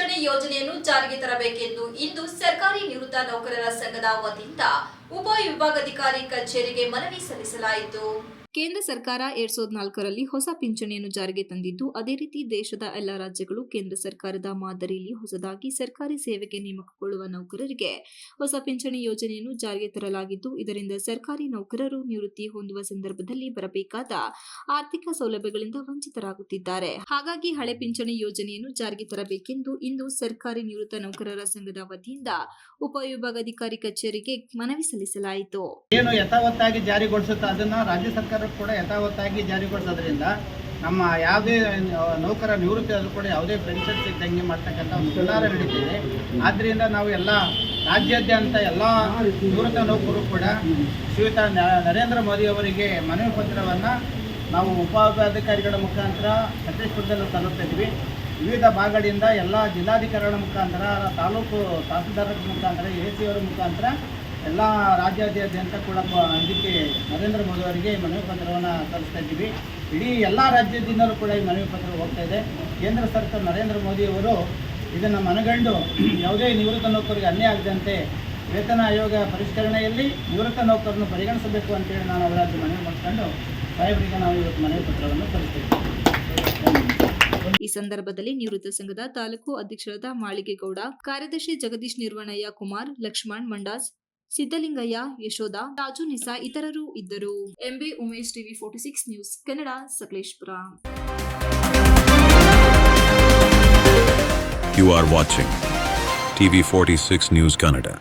ಪಿಂಚಣಿ ಯೋಜನೆಯನ್ನು ಜಾರಿಗೆ ತರಬೇಕೆಂದು ಇಂದು ಸರ್ಕಾರಿ ನಿವೃತ್ತ ನೌಕರರ ಸಂಘದ ವತಿಯಿಂದ ಉಪವಿಭಾಗಾಧಿಕಾರಿ ಕಚೇರಿಗೆ ಮನವಿ ಸಲ್ಲಿಸಲಾಯಿತು. ಕೇಂದ್ರ ಸರ್ಕಾರ ಎರಡ್ ಸಾವಿರದ ನಾಲ್ಕರಲ್ಲಿ ಹೊಸ ಪಿಂಚಣಿಯನ್ನು ಜಾರಿಗೆ ತಂದಿದ್ದು, ಅದೇ ರೀತಿ ದೇಶದ ಎಲ್ಲ ರಾಜ್ಯಗಳು ಕೇಂದ್ರ ಸರ್ಕಾರದ ಮಾದರಿಯಲ್ಲಿ ಹೊಸದಾಗಿ ಸರ್ಕಾರಿ ಸೇವೆಗೆ ನೇಮಕಗೊಳ್ಳುವ ನೌಕರರಿಗೆ ಹೊಸ ಪಿಂಚಣಿ ಯೋಜನೆಯನ್ನು ಜಾರಿಗೆ ತರಲಾಗಿದ್ದು, ಇದರಿಂದ ಸರ್ಕಾರಿ ನೌಕರರು ನಿವೃತ್ತಿ ಹೊಂದುವ ಸಂದರ್ಭದಲ್ಲಿ ಬರಬೇಕಾದ ಆರ್ಥಿಕ ಸೌಲಭ್ಯಗಳಿಂದ ವಂಚಿತರಾಗುತ್ತಿದ್ದಾರೆ. ಹಾಗಾಗಿ ಹಳೆ ಪಿಂಚಣಿ ಯೋಜನೆಯನ್ನು ಜಾರಿಗೆ ತರಬೇಕೆಂದು ಇಂದು ಸರ್ಕಾರಿ ನಿವೃತ್ತ ನೌಕರರ ಸಂಘದ ವತಿಯಿಂದ ಉಪವಿಭಾಗಾಧಿಕಾರಿ ಕಚೇರಿಗೆ ಮನವಿ ಸಲ್ಲಿಸಲಾಯಿತು. ಏನು ಯಥಾವತ್ತಾಗಿ ಜಾರಿಗೊಳಿಸುತ್ತಾ ಅದನ್ನ ರಾಜ್ಯ ಸರ್ಕಾರ ಕೂಡ ಯಥಾವತ್ತಾಗಿ ಜಾರಿಗೊಳಿಸೋದ್ರಿಂದ ನಮ್ಮ ಯಾವುದೇ ನೌಕರ ನಿವೃತ್ತಿ ಆದರೂ ಕೂಡ ಯಾವುದೇ ಪೆನ್ಷನ್ ಸಿಗ್ದಂಗೆ ಮಾಡ್ತಕ್ಕಂಥ ಒಂದು ಸುಧಾರ ನಡೀತಿದೆ. ಆದ್ದರಿಂದ ನಾವು ಎಲ್ಲ ರಾಜ್ಯಾದ್ಯಂತ ಎಲ್ಲ ನಿವೃತ್ತ ನೌಕರರು ಕೂಡ ಶ್ರೀಯುತ ನರೇಂದ್ರ ಮೋದಿ ಅವರಿಗೆ ಮನವಿ ಪತ್ರವನ್ನು ನಾವು ಉಪವಿಭಾಗಾಧಿಕಾರಿಗಳ ಮುಖಾಂತರ ಛತ್ತೀಸ್ಗಢದಲ್ಲಿ ತಲುಪ್ತಿದ್ವಿ ವಿವಿಧ ಭಾಗಗಳಿಂದ ಎಲ್ಲ ಜಿಲ್ಲಾಧಿಕಾರಿಗಳ ಮುಖಾಂತರ, ತಾಲೂಕು ತಹಸೀಲ್ದಾರರ ಮುಖಾಂತರ, ಎ ಸಿ ಅವರ ಮುಖಾಂತರ ಎಲ್ಲ ರಾಜ್ಯಾದ್ಯಂತ ಕೂಡ ಇದಕ್ಕೆ ನರೇಂದ್ರ ಮೋದಿ ಅವರಿಗೆ ಮನವಿ ಪತ್ರವನ್ನು ಸಲ್ಲಿಸ್ತಾ ಇದ್ದೀವಿ. ಇಡೀ ಎಲ್ಲ ರಾಜ್ಯದಿಂದಲೂ ಕೂಡ ಈ ಮನವಿ ಪತ್ರ ಹೋಗ್ತಾ ಇದೆ. ಕೇಂದ್ರ ಸರ್ಕಾರ ನರೇಂದ್ರ ಮೋದಿ ಅವರು ಇದನ್ನು ಮನಗಂಡು ಯಾವುದೇ ನಿವೃತ್ತ ನೌಕರಿಗೆ ಅನ್ಯಾಯ ಆಗದಂತೆ ವೇತನ ಆಯೋಗ ಪರಿಷ್ಕರಣೆಯಲ್ಲಿ ನಿವೃತ್ತ ನೌಕರನ್ನು ಪರಿಗಣಿಸಬೇಕು ಅಂತೇಳಿ ನಾನು ಅವರ ಮನವಿ ಮಾಡಿಕೊಂಡು ಸಾಹೇಬರಿಗೆ ನಾವು ಇವತ್ತು ಮನವಿ ಪತ್ರವನ್ನು ಸಲ್ಲಿಸ್ತೀವಿ ಈ ಸಂದರ್ಭದಲ್ಲಿ ನಿವೃತ್ತ ಸಂಘದ ತಾಲೂಕು ಅಧ್ಯಕ್ಷರಾದ ಮಾಳಿಗೆಗೌಡ, ಕಾರ್ಯದರ್ಶಿ ಜಗದೀಶ್ ನಿರ್ವಣಯ್ಯ ಕುಮಾರ್, ಲಕ್ಷ್ಮಣ್ ಮಂಡಾಸ್ ಸಿದ್ದಲಿಂಗಯ್ಯ ಯಶೋಧ, ರಾಜು ನಿಸಾ ಇತರರು ಇದ್ದರು M B Umesh TV forty six news, Kannada, Sakleshpur You are watching TV46 News Kannada.